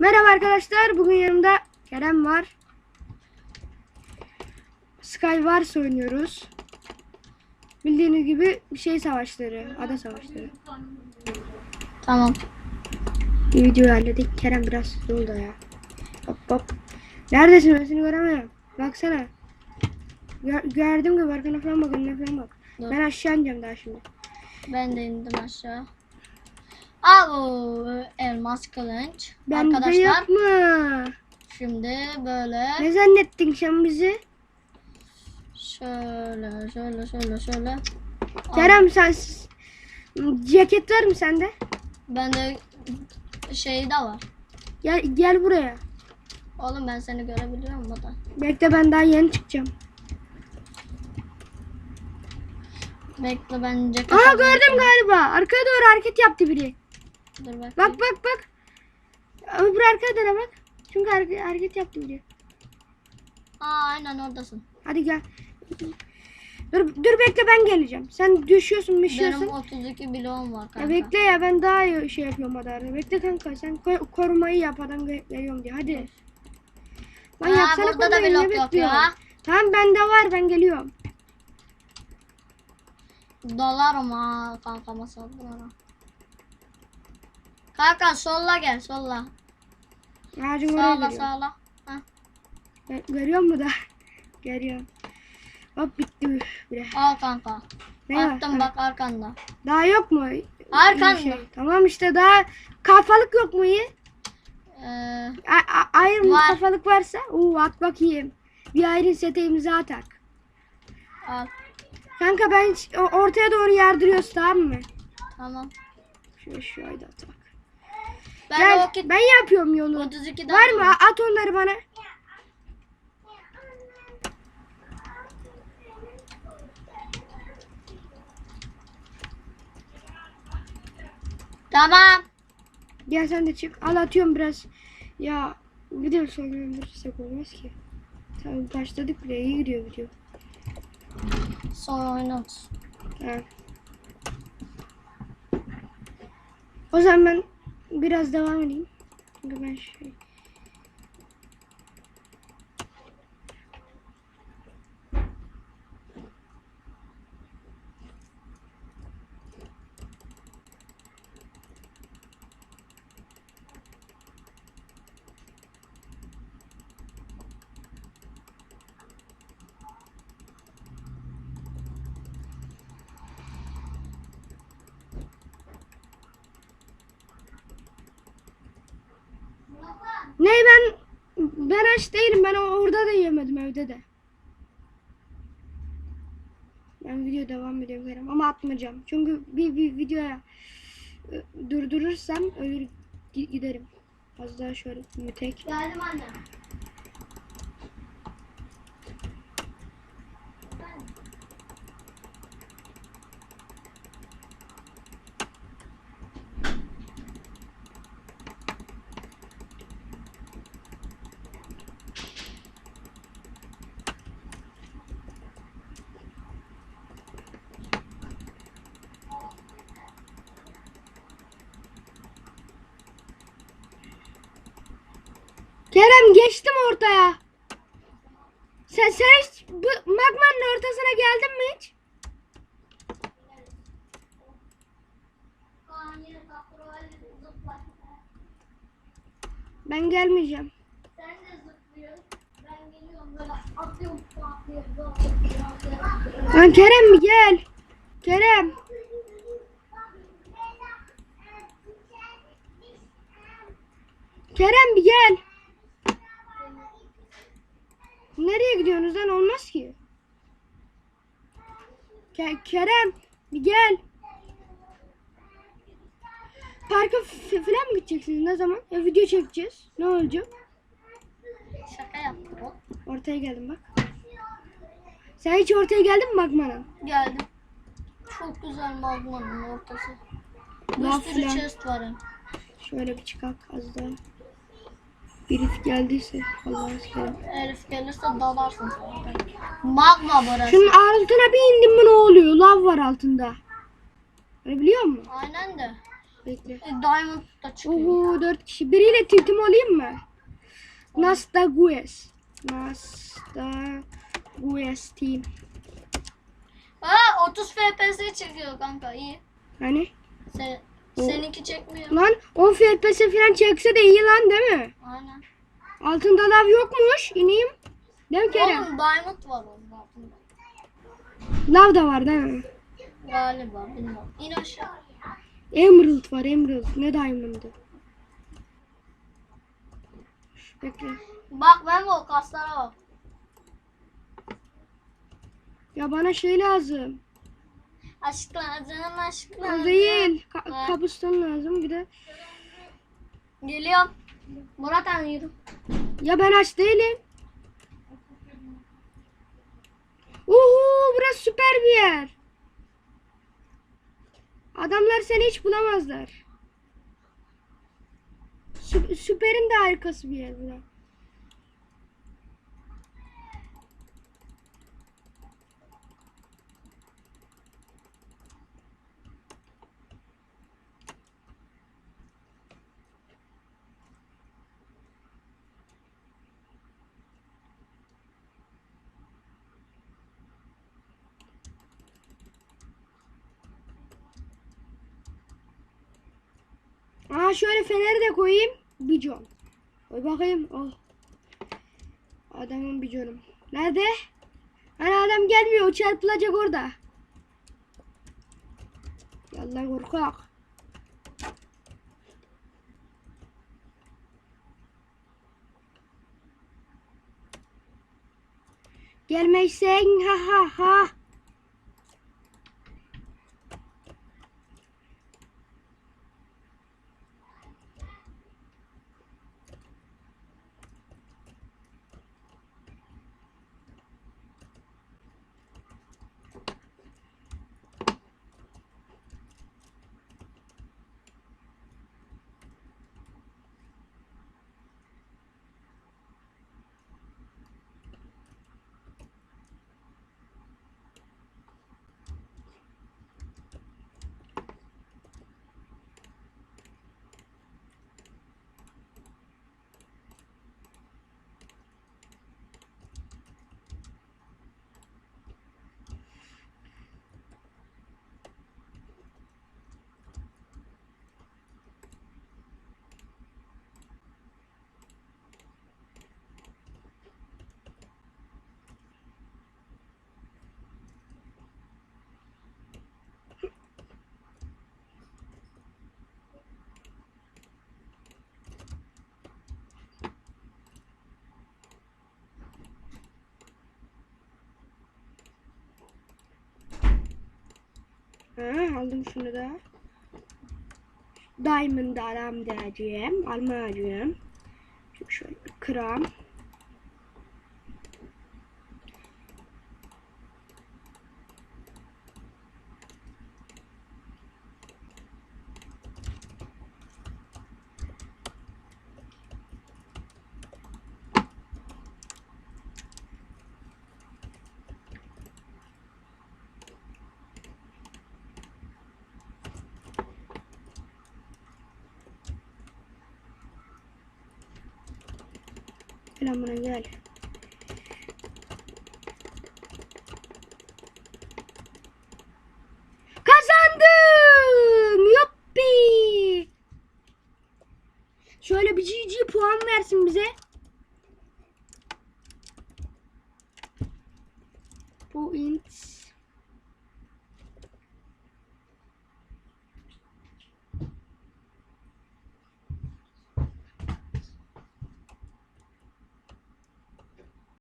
Merhaba arkadaşlar. Bugün yanımda Kerem var. Skywars oynuyoruz. Bildiğiniz gibi bir şey savaşları, ada savaşları. Tamam. Bir videoyu halledik. Kerem biraz yolda ya. Hop hop. Neredesin? Ben seni göremiyorum. Baksana. Gör, gördüm gibi arkana falan bak, önüne falan bak. Dur. Ben aşağı ineceğim daha şimdi. Ben de indim aşağı. Aa elmas kılıç. Ben Arkadaşlar yapma. şimdi böyle Ne zannettin sen bizi? şöyle şöyle şöyle şöyle. Kerem sen ceket var mı sende? Bende şey de var. Gel gel buraya. Oğlum ben seni görebiliyorum burada. Bekle ben daha yeni çıkacağım. Bekle ben ceket alayım. gördüm galiba. Arkaya doğru hareket yaptı biri. Dur bakayım. Bak bak bak. Öbür arkaya doğru bak. Çünkü hareket, hareket yaptı biri. Aa aynen oradasın. Hadi gel. Dur, dur bekle ben geleceğim. Sen düşüyorsun Benim düşüyorsun. 32 bloğum var kanka. Ya bekle ya ben daha iyi şey yapıyorum adarını. Bekle kanka sen ko- korumayı yap adam geliyorum diye. Hadi. Lan Aa, yapsana burada da blok yok ya. Tamam bende var ben geliyorum. Dolarım ha kanka masallara. Kanka solla gel solla. Ağacın oraya Sağla geliyorum. sağla. Heh. Gö- Görüyor musun da? Görüyorum. Hop bitti bile. Al kanka. Ne var? Attım Ha, bak arkanda. Daha yok mu? Arkanda. Şey. Tamam işte daha kafalık yok mu iyi? Ee, A- a- ayrı mı Var. kafalık varsa? Oo at bakayım. Bir ayrı sete imza atak. al. Kanka ben o- ortaya doğru yardırıyoruz tamam mı? Tamam. Şöyle şöyle atak. Ben Gel roket ben yapıyorum yolu. 32 Var mı? A- At onları bana. Tamam. Gel sen de çık. Al atıyorum biraz. Ya video sonlandırırsak olmaz ki. Tamam başladık bile iyi gidiyor video. Sonra. Ha. O zaman ben biraz devam edeyim. Çünkü ben şey... Ne ben ben aç değilim. Ben orada da yemedim evde de. Ben video devam ediyorum ama atmayacağım. Çünkü bir, bir videoya e, durdurursam ölür gi- giderim. Az daha şöyle mütek. Geldim anne. Kerem geçtim ortaya. Sen sen hiç bu magmanın ortasına geldin mi hiç? Ben gelmeyeceğim. Ben geliyorum böyle atıyorum. Lan Kerem gel? Kerem. Kerem gel. Nereye gidiyorsunuz lan olmaz ki. Ke- Kerem bir gel. Parka falan mı gideceksiniz ne zaman? Ya video çekeceğiz. Ne olacak? Şaka yaptım. Hop. Ortaya geldim bak. Sen hiç ortaya geldin mi Magma'nın? Geldim. Çok güzel magmanın ortası. Bir sürü chest var hem. Şöyle bir çıkak az daha. Birisi geldiyse Allah'ın seversen. Elif gelirse dalarsın zaten. Magma burası. Şunun altına bir indim mi ne oluyor? Lav var altında. Öyle biliyor musun? Aynen de. Bekle. E, Diamond da çıkıyor. Oho dört kişi. Biriyle tiltim olayım mı? Nasta Gues. Nasta Gues team. Ha 30 FPS çıkıyor kanka iyi. Hani? Sen, seninki çekmiyor. Lan 10 FPS falan çekse de iyi lan değil mi? Aynen. Altında lav yokmuş. İneyim. Değil mi Kerem? Oğlum Diamond var onun altında. Lav da var değil mi? Galiba bilmiyorum. İn aşağı. Emerald var Emerald. Ne diamond'ı? Bekle. Bak ben bu kaslara bak. Ya bana şey lazım. Aşklar canım aşklar. O değil. Ka- Ha. kabuston lazım bir de. Geliyorum. Murat yürü. Ya ben aç değilim. Uhu burası süper bir yer. Adamlar seni hiç bulamazlar. Sü- süperin de harikası bir yer burası. Aa şöyle feneri de koyayım. Bijon. Koy bakayım. Oh. Adamın bijonum. Nerede? Hani adam gelmiyor. O çarpılacak orada. Yallah korkak. Gelmezsen ha ha ha. Aldım şunu da. Diamond aram diyeceğim. Almayacağım. Şu şöyle bir kıram. Gel buna gel. Kazandım! Yuppi! Şöyle bir GG puan versin bize. Point